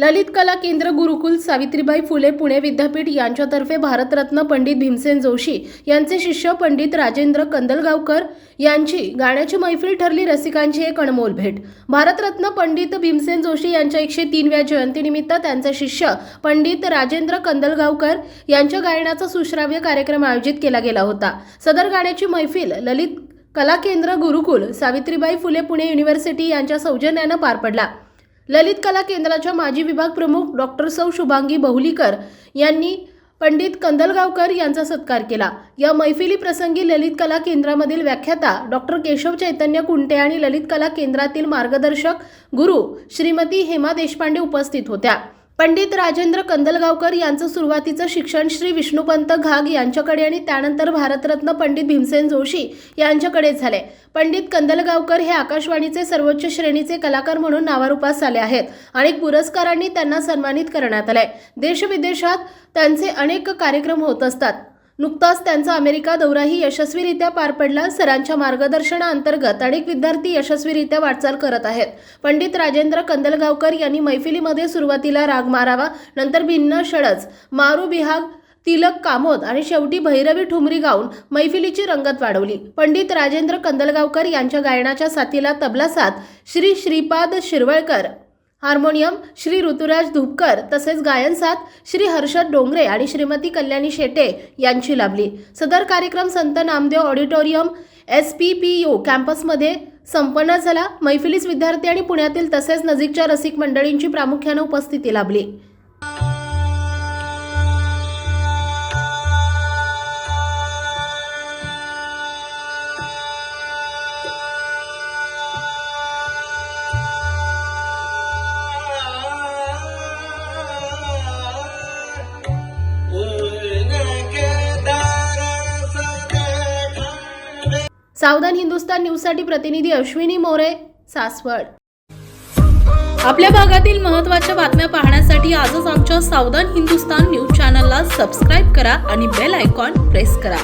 ललित कला केंद्र गुरुकुल सावित्रीबाई फुले पुणे विद्यापीठ यांच्यातर्फे भारतरत्न पंडित भीमसेन जोशी यांचे शिष्य पंडित राजेंद्र कंदलगावकर यांची गाण्याची मैफिल ठरली रसिकांची एक अनमोल भेट. भारतरत्न पंडित भीमसेन जोशी यांच्या एकशे तीनव्या जयंतीनिमित्त त्यांचे शिष्य पंडित राजेंद्र कंदलगावकर यांच्या गायनाचा सुश्राव्य कार्यक्रम आयोजित केला गेला होता. सदर गाण्याची मैफिल ललित कला केंद्र गुरुकुल सावित्रीबाई फुले पुणे युनिव्हर्सिटी यांच्या सौजन्यानं पार पडला. ललित कला केंद्राच्या माजी विभाग प्रमुख डॉक्टर सौ शुभांगी बहुलीकर यांनी पंडित कंदलगावकर यांचा सत्कार केला. या मैफिली प्रसंगी ललित कला केंद्रामधील व्याख्याता डॉक्टर केशव चैतन्य कुंटे आणि ललित कला केंद्रातील मार्गदर्शक गुरु श्रीमती हेमा देशपांडे उपस्थित होत्या. पंडित राजेंद्र कंदलगावकर यांचं सुरुवातीचं शिक्षण श्री विष्णुपंत घाग यांच्याकडे आणि त्यानंतर भारतरत्न पंडित भीमसेन जोशी यांच्याकडे झाले. पंडित कंदलगावकर हे आकाशवाणीचे सर्वोच्च श्रेणीचे कलाकार म्हणून नावारूपास आले आहेत अनेक पुरस्कारांनी त्यांना सन्मानित करण्यात आलंय. देशविदेशात त्यांचे अनेक कार्यक्रम होत असतात. नुकताच त्यांचा अमेरिका दौराही यशस्वीरित्या पार पडला. सरांच्या मार्गदर्शनाअंतर्गत अनेक विद्यार्थी यशस्वीरित्या वाटचाल करत आहेत. पंडित राजेंद्र कंदलगावकर यांनी मैफिलीमध्ये सुरुवातीला राग मारावा नंतर भिन्न षडज मारू बिहाग तिलक कामोद आणि शेवटी भैरवी ठुमरी गाऊन मैफिलीची रंगत वाढवली. पंडित राजेंद्र कंदलगावकर यांच्या गायनाच्या साथीला तबला साथ श्री श्रीपाद शिरवळकर हार्मोनियम श्री ऋतुराज धुपकर तसेच गायन साथ श्री हर्षद डोंगरे आणि श्रीमती कल्याणी शेटे यांची लाभली. सदर कार्यक्रम Sant Namdev auditorium S P P U कॅम्पसमध्ये संपन्न झाला. मैफिलीस विद्यार्थी आणि पुण्यातील तसेच नजीकच्या रसिक मंडळींची प्रामुख्याने उपस्थिती लाभली. सावधान हिंदुस्तान न्यूजसाठी प्रतिनिधी अश्विनी मोरे सासवड. आपल्या भागातील महत्त्वाच्या बातम्या पाहण्यासाठी आजच आमच्या सावधान हिंदुस्तान न्यूज चॅनलला सबस्क्राईब करा आणि बेल आयकॉन प्रेस करा.